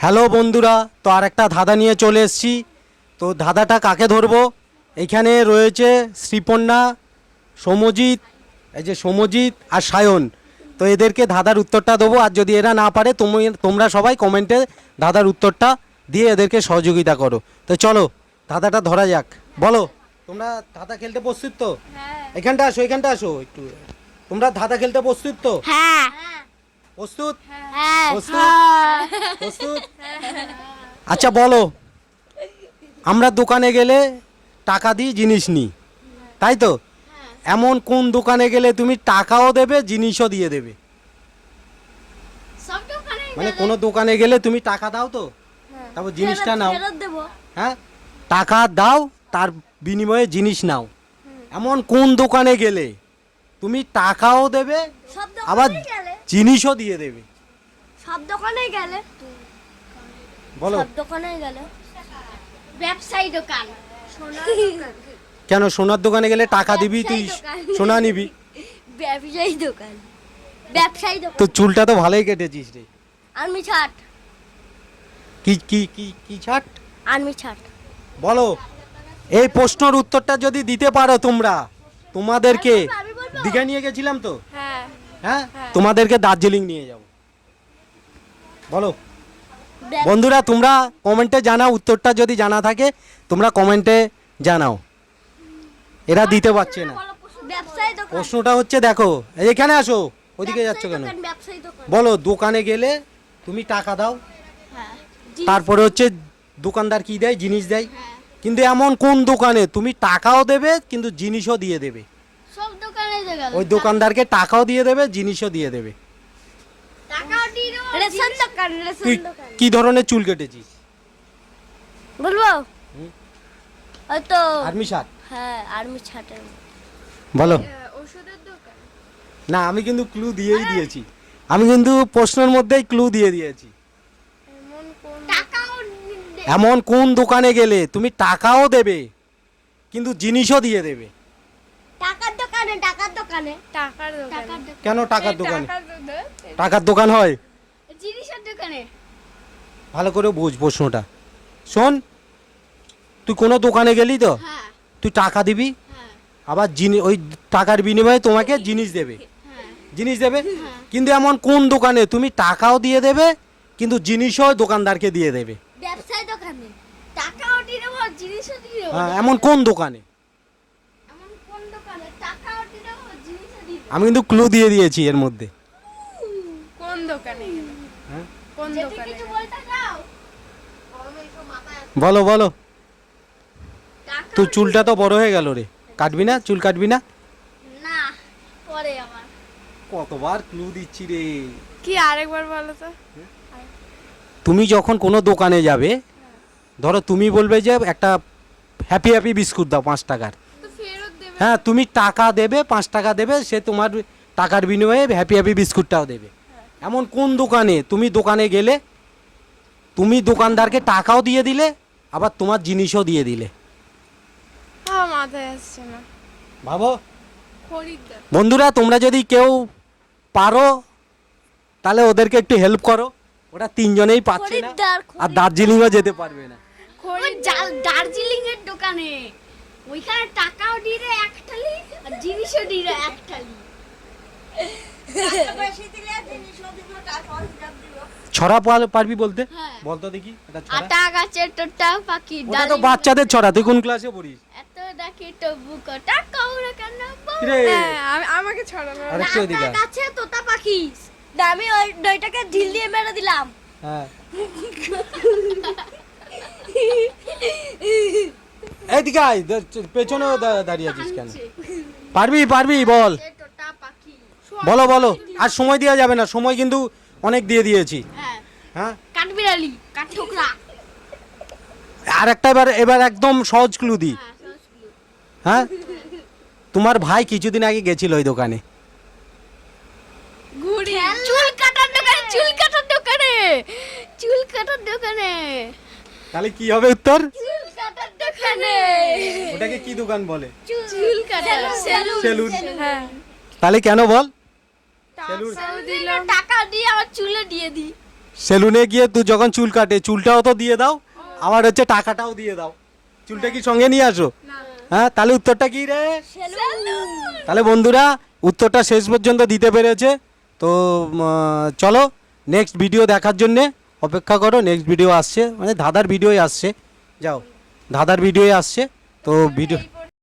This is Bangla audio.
হ্যালো বন্ধুরা তো আর একটা ধাঁধা নিয়ে চলে এসেছি। তো ধাঁধাটা কাকে ধরবো? এখানে রয়েছে শ্রীপন্না সমজিৎ এই যে সমজিৎ আর সায়ন। তো এদেরকে ধাঁধার উত্তরটা দেবো আর যদি এরা না পারে তুমি তোমরা সবাই কমেন্টে ধাঁধার উত্তরটা দিয়ে এদেরকে সহযোগিতা করো। তো চলো ধাঁধাটা ধরা যাক। বলো তোমরা ধাঁধা খেলতে প্রস্তুত তো? এখানটা আসো এখানটা আসো একটু। তোমরা ধাঁধা খেলতে প্রস্তুত তো? হ্যাঁ। প্রস্তুত? হ্যাঁ। প্রস্তুত? প্রস্তুত? আচ্ছা বলো। আমরা দোকানে গেলে টাকা দিই জিনিস নিই। তাই তো? এমন কোন দোকানে গেলে তুমি টাকাও দেবে জিনিসও দিয়ে দেবে? মানে কোনো দোকানে গেলে তুমি টাকা দাও তো? তারপর জিনিসটা নাও। হ্যাঁ? টাকা দাও তার বিনিময়ে জিনিস নাও। এমন কোন দোকানে গেলে তুমি টাকাও দেবে সব আবার গেলে। জিনিসও দিয়ে দেবে। সব দোকানে গেলে। বলো। সব দোকানে গেলে। ব্যবসায়ী দোকান। সোনার দোকান। কেন সোনার দোকানে গেলে টাকা দিবি তুই? ব্যবসায়ী সোনা নিবি? ব্যবসায়ী দোকান। ব্যবসায়ী তো দোকান চুলটা তো ভালোই কেটেছিস রে। আর্মি ছাট। কি কি কি কি ছাট? আর্মি ছাট। বলো। এই প্রশ্নের উত্তরটা যদি দিতে পারো তোমরা তোমাদেরকে। আমি দীঘা নিয়ে গেছিলাম তো। হ্যাঁ। হ্যাঁ? তোমাদেরকে দার্জিলিং নিয়ে যাব। বলো। বন্ধুরা তোমরা কমেন্টে জানাও উত্তরটা যদি জানা থাকে তোমরা কমেন্টে জানাও। এরা দিতে পারছে না। প্রশ্নটা হচ্ছে দেখো এখানে আসো ওদিকে যাচ্ছ কেন? বলো দোকানে গেলে তুমি টাকা দাও। হ্যাঁ। তারপরে হচ্ছে দোকানদার কি দেয়? জিনিস দেয়। হ্যাঁ। কিন্তু এমন কোন দোকানে তুমি টাকাও দেবে কিন্তু জিনিসও দিয়ে দেবে। ওই দোকানদারকে টাকাও দিয়ে দেবে জিনিসও দিয়ে দেবে। তুই কি ধরনের চুল কেটেছিস? বলব? হুম। ওই তো আর্মি শার্ট? হ্যাঁ আর্মি ছাটের বলো। ওষুধের দোকান। না আমি কিন্তু ক্লু দিয়েই দিয়েছি। আমি কিন্তু প্রশ্নের মধ্যেই ক্লু দিয়ে দিয়েছি। এমন কোন টাকাও দে- এমন কোন দোকানে গেলে তুমি টাকাও দেবে কিন্তু জিনিসও দিয়ে দেবে। দোকানে টাকার দোকানে। কেন টাকার দোকানে? টাকার দোকান। হয়? জিনিসের দোকানে। ভালো করে বুঝ প্রশ্নটা। শোন তুই কোনো দোকানে গেলি তো? হ্যাঁ। তুই টাকা দিবি? হ্যাঁ। আবার জিনিস ওই টাকার বিনিময়ে তোমাকে জিনিস দেবে। হ্যাঁ। জিনিস দেবে? কিন্তু এমন কোন দোকানে? তুমি টাকাও দিয়ে দেবে কিন্তু জিনিসও দোকানদারকে দিয়ে দেবে। ব্যবসায়ী দোকানে। টাকাও দিয়ে দেবো জিনিসও দিয়ে দেবো। হ্যাঁ এমন কোন দোকানে এমন কোন দোকানে টাকাও দিয়ে দেবো জিনিসও দিয়ে দেবো আমি কিন্তু ক্লু দিয়ে দিয়েছি এর মধ্যে। কোন দোকানে হ্যাঁ? কোন যদি দোকানে কিছু বলতে যাও বলো বলো। তোর চুলটা তো বড় হয়ে গেল রে। কাটবি না? চুল কাটবি না? না পরে আমার কতবার ক্লু দিচ্ছি রে। কি আরেকবার বলো তো? তুমি যখন কোনো দোকানে যাবে ধরো তুমি বলবে যে একটা হ্যাপি হ্যাপি বিস্কুট দাও পাঁচ টাকার। তো হ্যাঁ তুমি টাকা দেবে পাঁচ টাকা দেবে সে তোমার টাকার বিনিময়ে হ্যাপি হ্যাপি বিস্কুটটাও দেবে। এমন কোন দোকানে? তুমি দোকানে গেলে তুমি দোকানদারকে টাকাও দিয়ে দিলে আবার তোমার জিনিসও দিয়ে দিলে। হ্যাঁ মাথায় আসছে না। ভাবো। বন্ধুরা তোমরা যদি কেউ পারো তাহলে ওদেরকে একটু হেল্প করো। ওরা তিনজনেই পাচ্ছে না। আর দার্জিলিংও যেতে পারবে না। দার্জিলিং এর দোকানে। ওইখানে টাকাও দিয়ে দেয় এক থালি আর জিনিসও থালি ছড়া পার- পারবি বলতে? হ্যাঁ। বলতো দেখি এটা ছড়া। আটা গাছের টোটা পাখি ওটা তো বাচ্চাদের ছড়া তুই কোন ক্লাসে পড়িস? এত ডাকি কটা কৌড়ে কেন হ্যাঁ আমি আমাকে আর এদিকে গাছে তোতা পাখি। না, আমি ওই দইটাকে ঢিল দিয়ে মেরে দিলাম। হ্যাঁ। এইদিকে আয় দা- দাঁড়িয়ে আছিস কেন? পারবি পারবি বল। বলো বলো। আর সময় দেওয়া যাবে না সময় কিন্তু অনেক দিয়ে দিয়েছি। হ্যাঁ। হ্যাঁ? আর একটা এবার এবার একদম সহজ ক্লু দি। হ্যাঁ হ্যাঁ? তোমার ভাই কিছুদিন আগে গেছিল ওই দোকানে। চুল কাটার দোকানে চুল কাটার দোকানে। চুল কাটার দোকানে। তাহলে কি হবে উত্তর? দোকানে। ওটাকে কি দোকান বলে? চুল কাটার সেলুন। হ্যাঁ। তাহলে কেন বল? টাকা দিয়ে আমার চুলে দিয়ে দিই। সেলুনে গিয়ে তুই যখন চুল কাটে চুলটাও তো দিয়ে দাও আবার হচ্ছে টাকাটাও দিয়ে দাও। চুলটা কি সঙ্গে নিয়ে আসো? হ্যাঁ তাহলে উত্তরটা কি রে? তাহলে বন্ধুরা উত্তরটা শেষ পর্যন্ত দিতে পেরেছে। তো চলো নেক্সট ভিডিও দেখার জন্যে অপেক্ষা করো। নেক্সট ভিডিও আসছে মানে দাদার ভিডিওই আসছে। যাও। দাদার ভিডিওই আসছে তো ভিডিও